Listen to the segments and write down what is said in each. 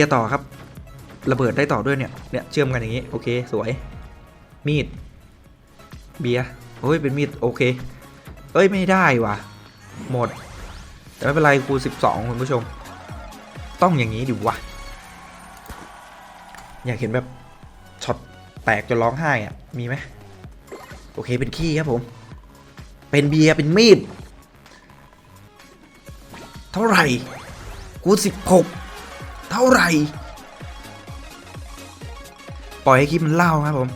เบียต่อครับ ระเบิดได้ต่อด้วยเนี่ย เนี่ยเชื่อมกันอย่างนี้ โอเค สวย มีด เบียร์โอ้ย เป็นมีด โอเค เอ้ย ไม่ได้ว่ะ หมด แต่ไม่เป็นไรคูสิบสองคุณผู้ชม ต้องอย่างนี้ดิวะ อยากเห็นแบบช็อตแตกจนร้องไห้อะมีไหม โอเค เป็นขี้ครับผม เป็นเบียร์ เป็นมีด เท่าไหร่กูสิบหก เท่าไหร่ ปล่อยให้คลิปมันเล่าครับผม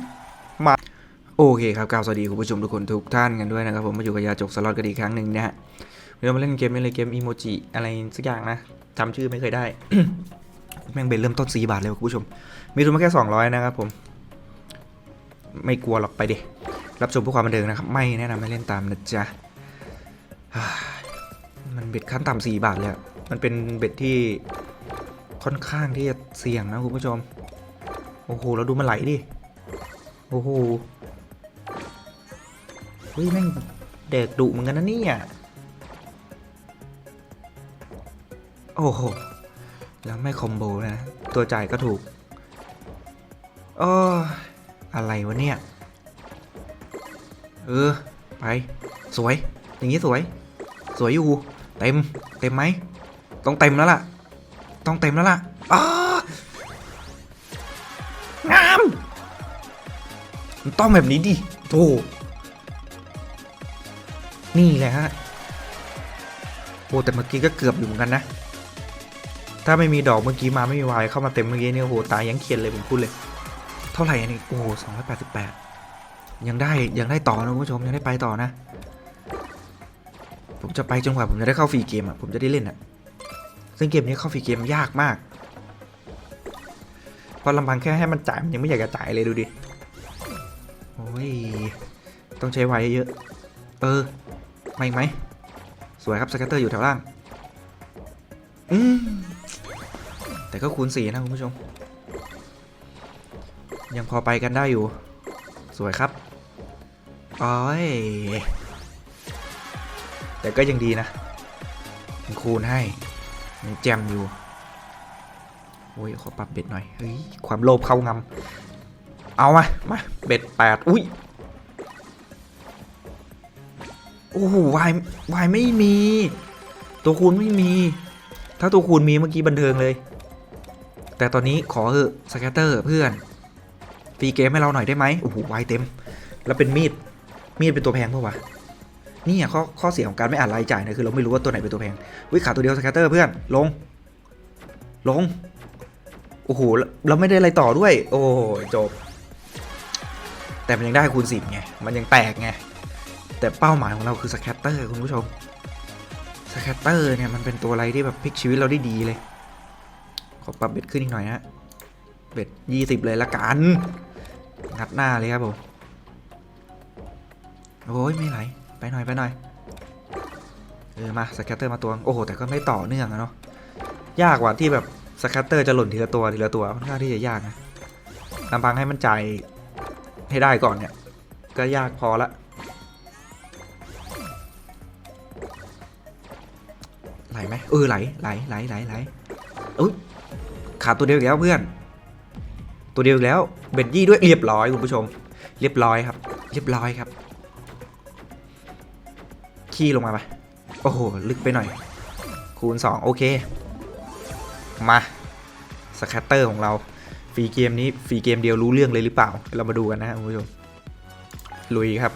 640 มา โอเคครับกล่าวสวัสดีคุณผู้ชมทุกคนทุกท่านกันด้วยนะครับผมมาอยู่กับยาจกสล็อตกันอีกครั้งหนึ่งนะฮะเรามาเล่นเกมนี้เลยเกมอีโมจิอะไรสักอย่างนะจำชื่อไม่เคยได้แม่งเป็นเริ่มต้น 4 บาทเลยคุณผู้ชม มีทุนมาแค่ 200 นะครับผม ไม่กลัวหรอกไปดิรับชมเพื่อความบันเทิงนะครับ ไม่แนะนำให้เล่นตามนะจ๊ะฮ่า มันเบ็ดขั้นต่ำสี่บาทเลยมันเป็นเบ็ดที่ค่อนข้างที่จะเสี่ยงนะคุณผู้ชม โอ้โหแล้วดูมันไหลดิ โอ้โหเฮ้ยแม่งเด็กดุเหมือนกันนะเนี่ย โอ้โห แล้วไม่คอมโบนะ ตัวจ่ายก็ถูกโอ้อะไรวะเนี่ย เออ ไป สวย อย่างนี้สวย สวยอยู่ เต็ม เต็มไหม ต้องเต็มแล้วล่ะ ต้องเต็มแล้วล่ะอ้างามมันต้องแบบนี้ดิโธ่นี่แหละฮะ โอ้แต่เมื่อกี้ก็เกือบอยู่เหมือนกันนะ ถ้าไม่มีดอกเมื่อกี้มาไม่มีวายเข้ามาเต็มเมื่อกี้เนี่ยโอ้โหตายยังเขียนเลยผมพูดเลย เท่าไหร่อันนี้โอ้สองร้อยแปดสิบแปดยังได้ยังได้ต่อนะคุณผู้ชมยังได้ไปต่อนะ ผมจะไปจนกว่าผมจะได้เข้าฟรีเกมอะผมจะได้เล่นอะ ซึ่งเกมนี้เข้าฟรีเกมยากมากเพราะลำพังแค่ให้มันจ่ายมันยังไม่อยากจะจ่ายเลยดูดิโอ้ยต้องใช้ไวเยอะเออไมาอีกไหมสวยครับสแกตเตอร์อยู่แถวล่างอืมแต่ก็คูณสี่นะคุณผู้ชม ยังพอไปกันได้อยู่ สวยครับโอ้ย แต่ก็ยังดีนะมันคูณให้มันแจมอยู่ โอ้ย ขอปรับเบ็ดหน่อย เฮ้ย ความโลภเข้างำเอามา มา เบ็ดแปดอุ้ย โอ้โหวายวายไม่มี ตัวคูณไม่มี ถ้าตัวคูณมีเมื่อกี้บันเทิงเลย แต่ตอนนี้ขอเถอสแกตเตอร์เพื่อนฟรีเกมให้เราหน่อยได้ไหมโอ้โหวายเต็ม แล้วเป็นมีด มีดเป็นตัวแพงปะวะ นี่ข้อข้อเสียของการไม่อ่านรายจ่ายนะคือเราไม่รู้ว่าตัวไหนเป็นตัวแพงวิขาตัวเดียวสแกตเตอร์เพื่อนลง ลง โอ้โหเราไม่ได้อะไรต่อด้วย โอ้โหจบ แต่มันยังได้คูณสิบไง มันยังแตกไง แต่เป้าหมายของเราคือสแคตเตอร์คุณผู้ชมสแคตเตอร์เนี่ยมันเป็นตัวอะไรที่แบบพลิกชีวิตเราได้ดีเลย ขอปรับเบ็ดขึ้นอีกหน่อยนะเบ็ดยี่สิบเลยละกันงัดหน้าเลยครับผมโอ้ยไม่ไหล หน่อยไปหน่อยเออมาสแคตเตอร์มาตัวโอ้โหแต่ก็ไม่ต่อเนื่องอะเนาะยากกว่าที่แบบสแคตเตอร์จะหล่นทีละตัวทีละตัวค่อนข้างที่จะยากนะลำพังให้มันจ่ายให้ได้ก่อนเนี่ย ก็ยากพอละไหลไหมเออไหลไหลไหลไหลไหลอุ้ยขาดตัวเดียวอีกแล้วเพื่อน ตัวเดียวอีกแล้วเบ็ดยี่ด้วยเรียบร้อยคุณผู้ชม เรียบร้อยครับ เรียบร้อยครับ ขี้ลงมาไปโอ้โห ลึกไปหน่อย คูณ 2 โอเค มาสแคตเตอร์ของเราฟรีเกมนี้ฟรีเกมเดียวรู้เรื่องเลยหรือเปล่า เรามาดูกันนะคุณผู้ชม ลุยครับ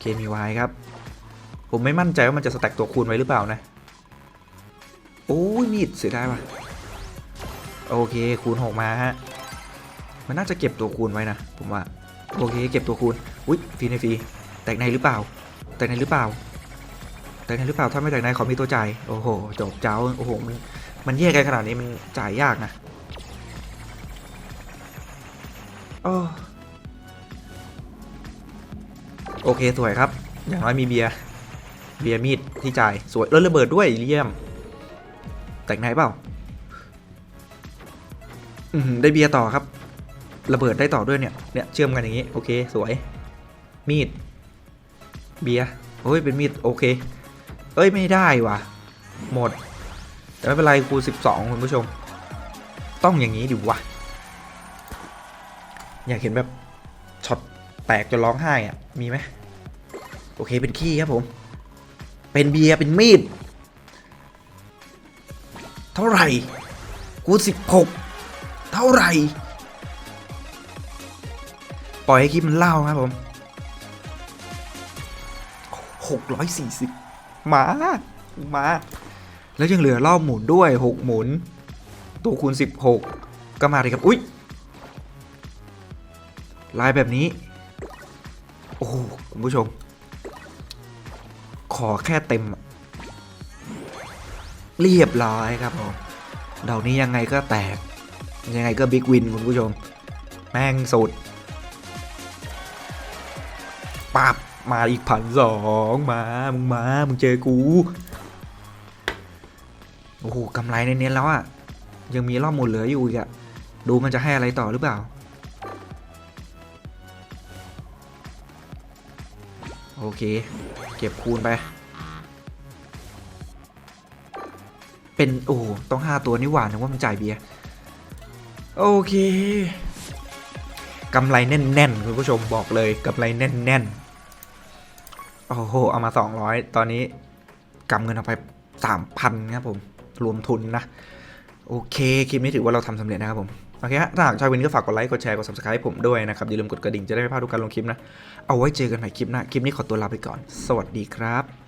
เคมีวายครับ ผมไม่มั่นใจว่ามันจะสแต็กตัวคูณไว้หรือเปล่านะ โอ้ยมีดเสียดายว่ะ โอเคคูณ6มาฮะ มันน่าจะเก็บตัวคูณไว้นะ ผมว่า โอเคเก็บตัวคูณ อุ้ยฟรีในฟรีแตกในหรือเปล่า แตกในหรือเปล่า แตกในหรือเปล่า ถ้าไม่แตกในขอมีตัวจ่าย โอ้โห จบเจ้า โอ้โห มัน มันแยกกันขนาดนี้มันจ่ายยากนะโอ้โอเค สวยครับ อย่างน้อยมีเบียร์ เบียร์มีดที่จ่าย สวยแล้วระเบิดด้วยเยี่ยม แตกในเปล่า อืมได้เบียร์ต่อครับ ระเบิดได้ต่อด้วยเนี่ย เนี่ยเชื่อมกันอย่างนี้ โอเค สวย มีด เบียร์โอ้ยเป็นมีดโอเค เอ้ยไม่ได้ว่ะ หมด แต่ไม่เป็นไรกู12 คุณผู้ชม ต้องอย่างนี้ดิวะ อยากเห็นแบบช็อตแตกจนร้องไห้อะมีไหมโอเคเป็นขี้ครับผม เป็นเบียร์เป็นมีด เท่าไหร่กู16 เท่าไหร่ ปล่อยให้คลิปมันเล่าครับผม 640 มา มา แล้วยังเหลือรอบหมุนด้วย 6 หมุน ตัวคูณ 16 ก็มาเลยครับ อุ๊ยลายแบบนี้ โอ้คุณผู้ชม ขอแค่เต็ม เรียบร้อยครับผมเดานี้ยังไงก็แตก ยังไงก็บิ๊กวินคุณผู้ชม แม่งสุดปับ มาอีกพันสองมา มึงมา มึงเจอกู โอ้โหกำไรเน้นๆแล้วอะยังมีรอบหมุนเหลืออยู่อีกอะดูมันจะให้อะไรต่อหรือเปล่า โอเค เก็บคูณไป เป็น โอ้ต้องห้าตัวนี่หว่านึกว่ามันจ่ายเบียร์ โอเคกำไรแน่นๆ คุณผู้ชมบอกเลยกำไรแน่นๆ โอ้โห เอามา 200 ตอนนี้กำเงินเอาไป 3,000ครับผม รวมทุนนะ โอเค คลิปนี้ถือว่าเราทำสำเร็จนะครับผม โอเคฮะถ้าหากชอบวินก็ฝากกดไลค์ กดแชร์ กด subscribe ผมด้วยนะครับ อย่าลืมกดกระดิ่งจะได้ไม่พลาดทุกการลงคลิปนะ เอาไว้เจอกันใหม่คลิปหน้า คลิปนี้ขอตัวลาไปก่อน สวัสดีครับ